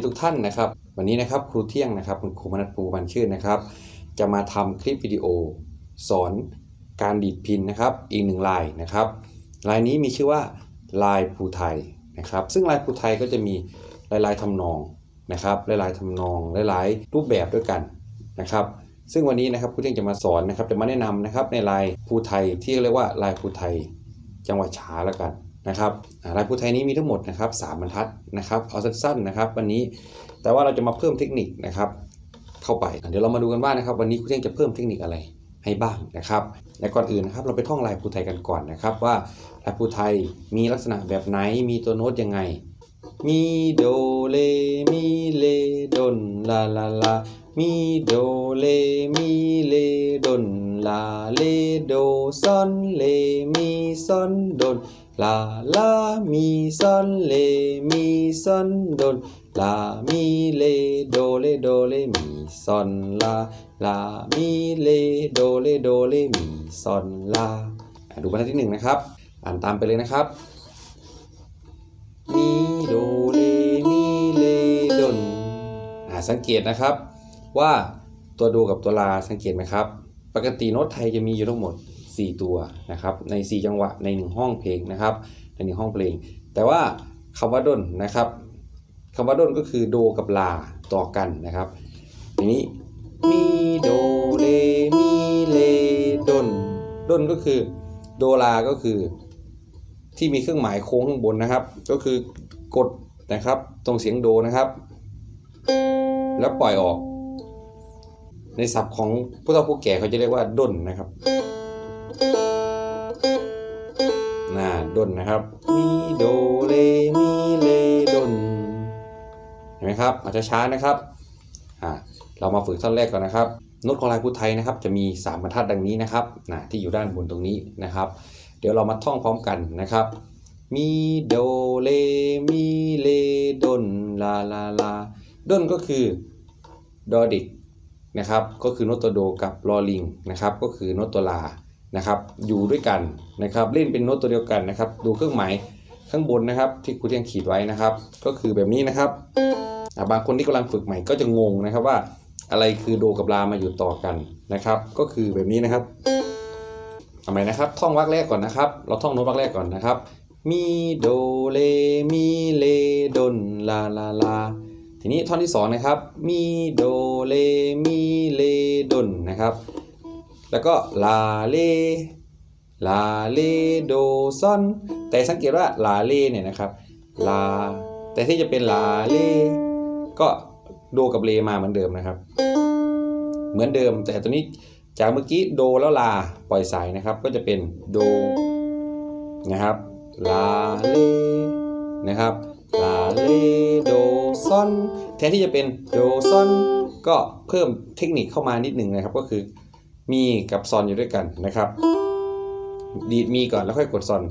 ดีทุกท่านนะครับ วันนี้นะครับครูเที่ยงนะครับคุณครูมนัทภูบันชื่นนะครับ จะมาทำคลิปวิดีโอ สอนการดีดพินนะครับ อีกหนึ่งลายนะครับลายนี้มีชื่อว่าลายภูไทยนะครับ ซึ่งลายภูไทยก็จะมีหลายทำนองนะครับหลายทำนองหลายๆรูปแบบด้วยกันนะครับ ซึ่งวันนี้นะครับครูเที่ยงจะมาสอนนะครับจะมาแนะนำนะครับในลายภูไทยที่เรียกว่าลายภูไทย จังหวัดฉาแล้วกัน นะครับอ่าลายภูไทยนี้มีทั้งหมดนะครับสามบรรทัดนะครับเอาสั้นๆนะครับ วันนี้แต่ว่าเราจะมาเพิ่มเทคนิคนะครับ เข้าไปเดี๋ยวเรามาดูกันว่านะครับ วันนี้ครูเท่งจะเพิ่มเทคนิคอะไรให้บ้างนะครับและก่อนอื่นนะครับ เราไปท่องลายภูไทยกันก่อนนะครับ ว่าลายภูไทยมีลักษณะแบบไหนมีตัวโน้ตยังไงมีโดเลมีเลดนลาลาลามีโดเลมีเลดนลาเลโดซอนเลมีซอนดน ลาลามีซอนเลมีซอนโดนลามีเลโดเลโดเลมีซอนลาลามีเลโดเลโดเลมีซอนลาอะดูบรรทัดที่หนึ่งนะครับ อ่านตามไปเลยนะครับ มีโดเลมีเลดนอ่าสังเกตนะครับว่าตัวโดกับตัวลาสังเกตไหมครับ ปกติโน้ตไทยจะมีอยู่ทั้งหมด 4 ตัวนะครับใน 4 จังหวะใน 1 ห้องเพลงนะครับใน 1 ห้องเพลง แต่ว่าคำว่าด้นนะครับคำว่าด้นก็คือโดกับลาต่อกันนะครับทีนี้มีโดเลมีเลด้นด้นก็คือโดลาก็คือ ที่มีเครื่องหมายโค้งข้างบนนะครับ ก็คือกดนะครับตรงเสียงโดนะครับ แล้วปล่อยออก ในศัพท์ของผู้เฒ่าผู้แก่เขาจะเรียกว่าด้นนะครับ น่าด้นนะครับ มีโดเลมีเลดนเห็นไหมครับ อาจจะช้านะครับอ่าเรามาฝึกท่อนแรกก่อนนะครับโน้ตของลายพุทไทยนะครับ จะมี 3บรรทัดดังนี้นะครับนะที่อยู่ด้านบนตรงนี้นะครับ เดี๋ยวเรามาท่องพร้อมกันนะครับ มีโดเลมีเลดนลาลาลาดนก็คือดอดิกนะครับ ก็คือโน้ตตัวโดกับลอลิงนะครับ ก็คือโน้ตตัวลา นะครับอยู่ด้วยกันนะครับเล่นเป็นโน้ตตัวเดียวกันนะครับดูเครื่องหมายข้างบนนะครับที่ครูเทียงขีดไว้นะครับ ก็คือแบบนี้นะครับบางคนที่กำลังฝึกใหม่ก็จะงงนะครับว่าอะไรคือโดกับลามาอยู่ต่อกันนะครับ ก็คือแบบนี้นะครับทำไมนะครับท่องวรรคแรกก่อนนะครับ เราท่องโน้ตวรรคแรกก่อนนะครับมีโดเลมีเลดนลาลาลาทีนี้ท่อนที่สองนะครับมีโดเลมีเลดนนะครับ แล้วก็ลาเลลาเลโดซอนแต่สังเกตว่าลาเลเนี่ยนะครับลาแต่ที่จะเป็นลาเลก็โดกับเลมาเหมือนเดิมนะครับ เหมือนเดิมแต่ตัวนี้จากเมื่อกี้โดแล้วลาปล่อยสายนะครับ ก็จะเป็นโดนะครับลาเลนะครับลาเลโดซอนแทนที่จะเป็นโดซอนก็เพิ่มเทคนิคเข้ามานิดหนึ่งนะครับ ก็คือ มีกับซอนอยู่ด้วยกันนะครับ ดีดมีก่อนแล้วค่อยกดซอน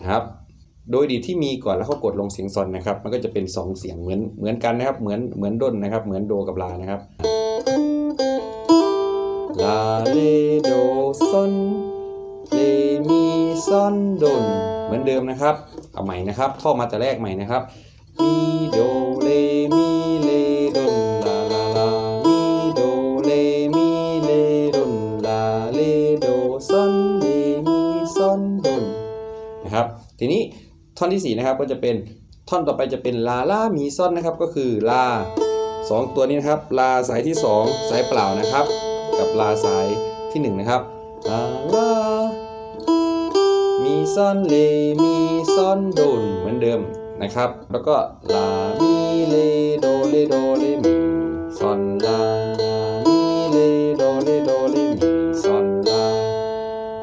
นะครับ โดยดีดที่มีก่อนแล้วเขากดลงเสียงซอนนะครับ มันก็จะเป็น 2 เสียงเหมือนเหมือนกันนะครับ เหมือนเหมือนด้นนะครับ เหมือนโดกับลานะครับลาเลโดซอนเลมีซอนดนเหมือนเดิมนะครับ เอาใหม่นะครับ ท่อมาแต่แรกใหม่นะครับมี ทีนี้ท่อนที่สี่นะครับก็จะเป็นท่อนต่อไปจะเป็นลาลามีซอนนะครับก็คือลาสองตัวนี้นะครับ ลาสายที่สองสายเปล่านะครับ กับลาสายที่หนึ่งนะครับลาลามีซอนเลมีซอนโดนเหมือนเดิมนะครับ แล้วก็ลามีเลโดเลโดเลมีซอนลาลามีเลโดเลโดเลมีซอนลา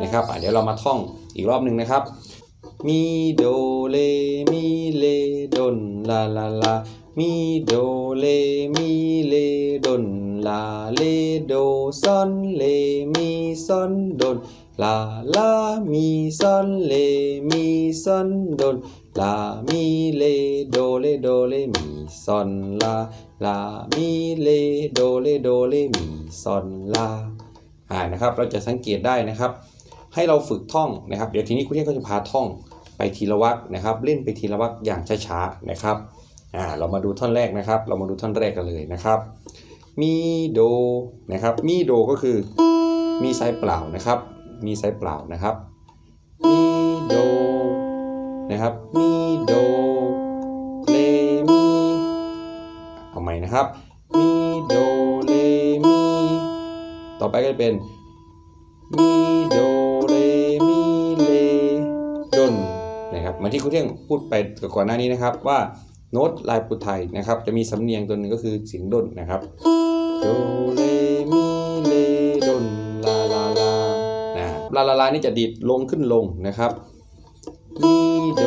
นะครับเดี๋ยวเรามาท่องอีกรอบหนึ่งนะครับ มีโดเลมีเลดนลาลาลามีโดเลมีเลดนลาเลโดซอนเลมีซอนดนลาลามีซอนเลมีซอนดนลามีเลโดเลโดเลมีซอนลาลามีเลโดเลโดเลมีซอนลาอ่านะครับเราจะสังเกตได้นะครับ ให้เราฝึกท่องนะครับ เดี๋ยวทีนี้คุณเทียก็จะพาท่อง ไปทีละวรรคนะครับ เล่นไปทีละวรรคอย่างช้าๆนะครับอ่าเรามาดูท่อนแรกนะครับ เรามาดูท่อนแรกกันเลยนะครับ มีโดนะครับ มีโดก็คือ มีไซเปล่านะครับ มีไซเปล่านะครับ มีโดนะครับ มีโดเลมีเอาใหม่นะครับ มีโดเลมีต่อไปก็จะเป็นมี เหมือนที่ครูเที่ยงพูดไปก่อนหน้านี้นะครับ ว่าโน้ตลายปุไทยนะครับ จะมีสำเนียงตัวหนึ่งก็คือเสียงดนนะครับโดเรมีเลดนลาลาลานะลาลาลานี่จะดีดลงขึ้นลงนะครับมีโด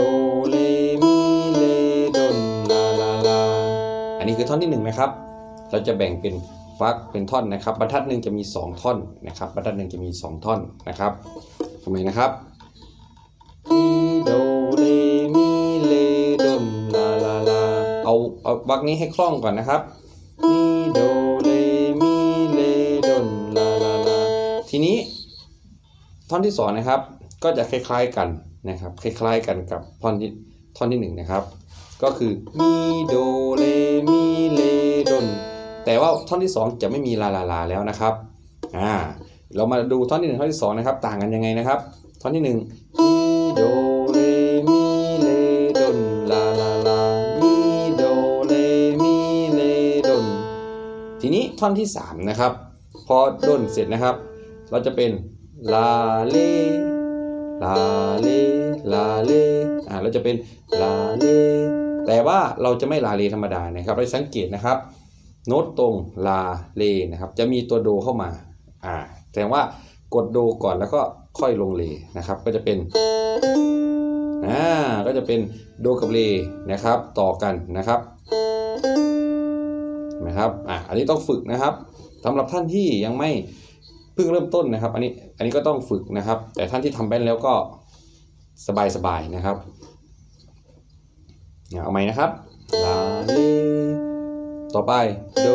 เรมีเลดนลาลาลาอันนี้คือท่อนที่หนึ่งนะครับ เราจะแบ่งเป็นฟักเป็นท่อนนะครับ บรรทัดหนึ่งจะมี 2 ท่อนนะครับ บรรทัดหนึ่งจะมี 2 ท่อนนะครับทำไมนะครับมีโด เอาเอาวักนี้ให้คล่องก่อนนะครับมีโดเรมีเลดนลาลาลาทีนี้ท่อนที่สองนะครับ ก็จะคล้ายๆกันนะครับ คล้ายๆกันกับท่อนที่ท่อนที่หนึ่งนะครับ ก็คือมีโดเรมีเลดนแต่ว่าท่อนที่2จะไม่มีลาลาลาแล้วนะครับอ่าเรามาดูท่อนที่1ท่อนที่2นะครับ ต่างกันยังไงนะครับ ท่อนที่1มีโด ท่อนที่ 3 นะครับ พอด้นเสร็จนะครับ เราจะเป็นลาเลลาเลลาเลอ่าเราจะเป็นลาเลแต่ว่าเราจะไม่ลาเลธรรมดานะครับเราสังเกตนะครับ โน้ตตรงลาเลนะครับ จะมีตัวโดเข้ามาอ่าแสดงว่ากดโดก่อนแล้วก็ค่อยลงเลนะครับ ก็จะเป็นอ่าก็จะเป็นโดกับเลนะครับ ต่อกันนะครับ นะครับอ่าอันนี้ต้องฝึกนะครับสำหรับท่านที่ยังไม่เพิ่งเริ่มต้นนะครับ อันนี้อันนี้ก็ต้องฝึกนะครับ แต่ท่านที่ทำแบนแล้วก็สบายๆนะครับเอาใหม่นะครับลาเลต่อไปโด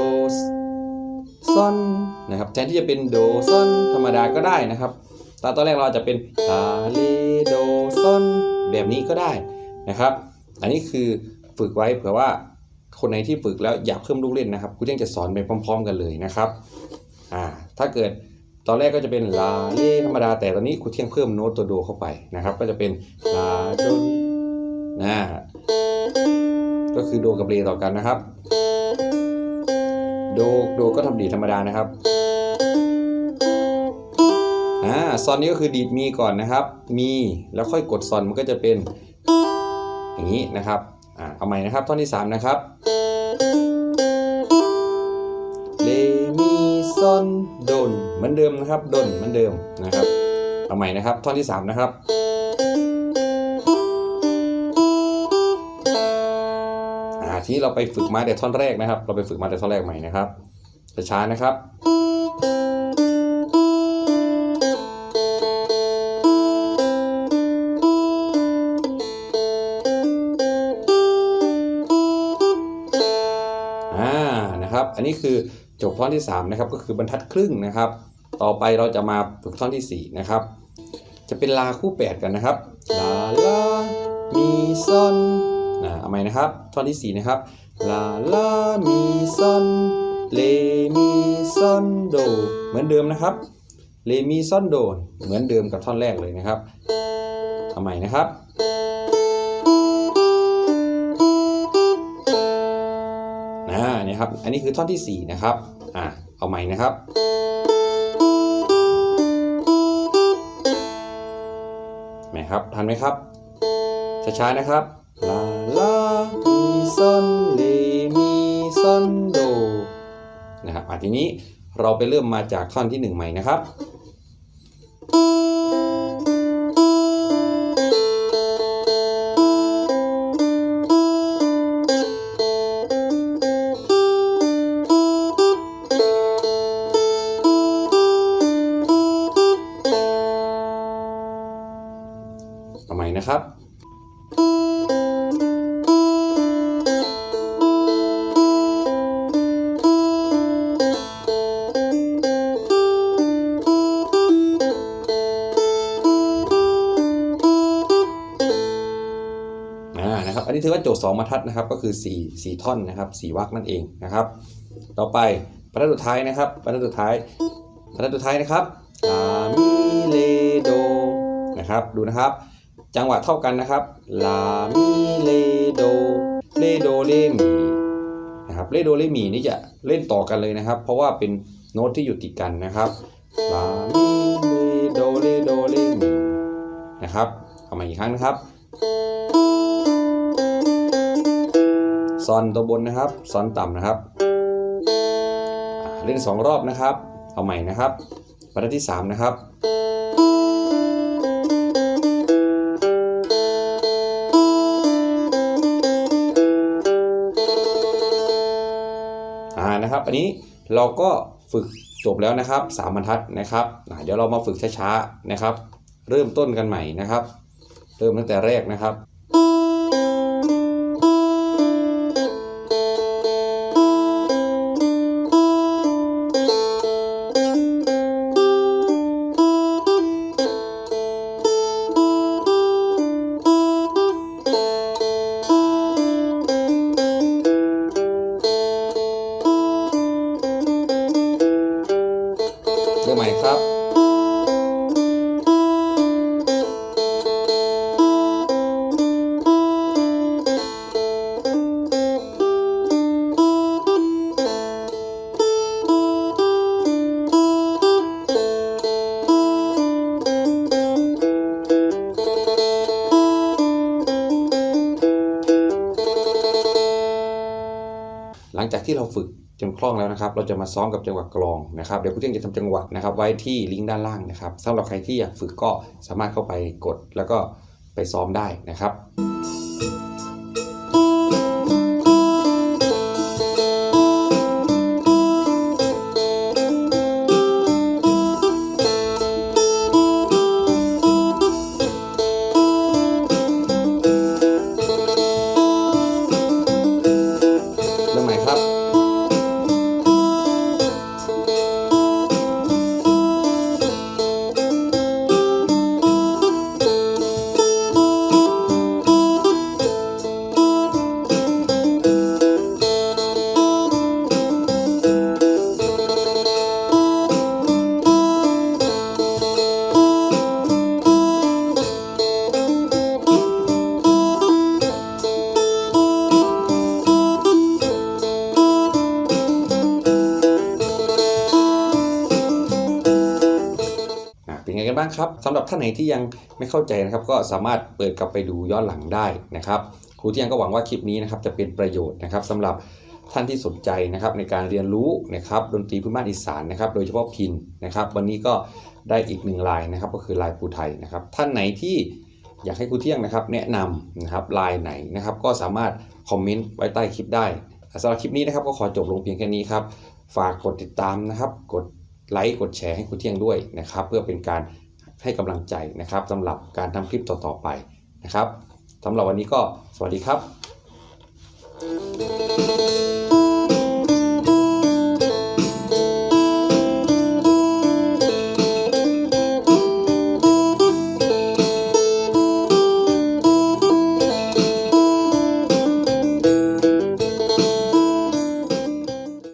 ซอนนะครับแทนที่จะเป็นโดซอนธรรมดาก็ได้นะครับตอนตอนแรกเราจะเป็นลาเลโดซอนแบบนี้ก็ได้นะครับ อันนี้คือฝึกไว้เผื่อว่า คนไหนที่ฝึกแล้วอยากเพิ่มลูกเล่นนะครับครูเที่ยงจะสอนไปพร้อม ๆ กันเลยนะครับอ่าถ้าเกิดตอนแรกก็จะเป็นลาเลธรรมดาแต่ตอนนี้ครูเที่ยงเพิ่มโน้ตตัวโดเข้าไปนะครับ ก็จะเป็นลาโดนนะก็คือโดกับเลต่อกันนะครับ โดโดก็ทำดีธรรมดานะครับอ่าซอนนี้ก็คือดีดมีก่อนนะครับ มีแล้วค่อยกดซอนมันก็จะเป็นอย่างนี้นะครับ อ่าเอาใหม่นะครับท่อนที่3นะครับเลมีซอนโดนเหมือนเดิมนะครับดนเหมือนเดิมนะครับเอาใหม่นะครับท่อนที่ 3 นะครับทีนี้เราไปฝึกมาแต่ท่อนแรกนะครับ เราไปฝึกมาแต่ท่อนแรกใหม่นะครับช้าๆนะครับ อันนี้คือจบท่อนที่3นะครับก็คือบรรทัดครึ่งนะครับ ต่อไปเราจะมาฝึกท่อนที่4นะครับจะเป็นลาคู่ 8 กันนะครับลาลามีซอนนะเอาใหม่นะครับท่อนที่ 4 นะครับลาลามีซอนเลมีซอนโดเหมือนเดิมนะครับเลมีซอนโดเหมือนเดิมกับท่อนแรกเลยนะครับเอาใหม่นะครับ ครับ อันนี้คือท่อนที่ 4 นะครับ อ่าเอาใหม่นะครับ ไหมครับ ทันไหมครับ ช้าๆ นะครับ ลา ลา มีซอนเลมีซอนโด นะครับอะทีนี้เราไปเริ่มมาจากท่อนที่ 1 ใหม่นะครับ อันนี้ถือว่าโจทย์2บรรทัดนะครับก็คือ4 4ท่อนนะครับ4วรรคนั่นเองนะครับ ต่อไปบรรทัดสุดท้ายนะครับบรรทัดสุดท้ายบรรทัดสุดท้ายนะครับลามิเลโดนะครับดูนะครับ จังหวะเท่ากันนะครับลามิเลโดเลโดเลมีนะครับเลโดเลมีนี่จะเล่นต่อกันเลยนะครับ เพราะว่าเป็นโน้ตที่อยู่ติดกันนะครับลามิเลโดเลโดเลมีนะครับเอามาอีกครั้งนะครับ ซอนตัวบนนะครับซอนต่ำนะครับ เล่นสองรอบนะครับ เอาใหม่นะครับบรรทัดที่สามนะครับอ่านะครับอันนี้เราก็ฝึกจบแล้วนะครับสามบรรทัดนะครับเดี๋ยวเรามาฝึกช้าๆนะครับ เริ่มต้นกันใหม่นะครับ เริ่มตั้งแต่แรกนะครับ ที่เราฝึกจนคล่องแล้วนะครับ เราจะมาซ้อมกับจังหวะกลองนะครับ เดี๋ยวคุณเที่ยงจะทำจังหวะนะครับ ไว้ที่ลิงก์ด้านล่างนะครับสำหรับใครที่อยากฝึกก็สามารถเข้าไปกด แล้วก็ไปซ้อมได้นะครับ นไงกันบ้างครับสำหรับท่านไหนที่ยังไม่เข้าใจนะครับ ก็สามารถเปิดกลับไปดูย้อนหลังได้นะครับครูเที่ยงก็หวังว่าคลิปนี้นะครับจะเป็นประโยชน์นะครับสำหรับท่านที่สนใจนะครับในการเรียนรู้นะครับดนตรีพื้นบ้านอีสานนะครับโดยเฉพาะพินนะครับ วันนี้ก็ได้อีกหนึ่งลายนะครับ ก็คือลายภูไทยนะครับ ท่านไหนที่อยากให้ครูเที่ยงนะครับ แนะนำนะครับลายไหนนะครับ ก็สามารถคอมเมนต์ไว้ใต้คลิปได้สำหรับคลิปนี้นะครับ ก็ขอจบลงเพียงแค่นี้ครับ ฝากกดติดตามนะครับ กดไลค์กดแชร์ให้ครูเที่ยงด้วยนะครับ เพื่อเป็นการ ให้กำลังใจนะครับสำหรับการทำคลิปต่อๆไปนะครับสำหรับวันนี้ก็สวัสดีครับ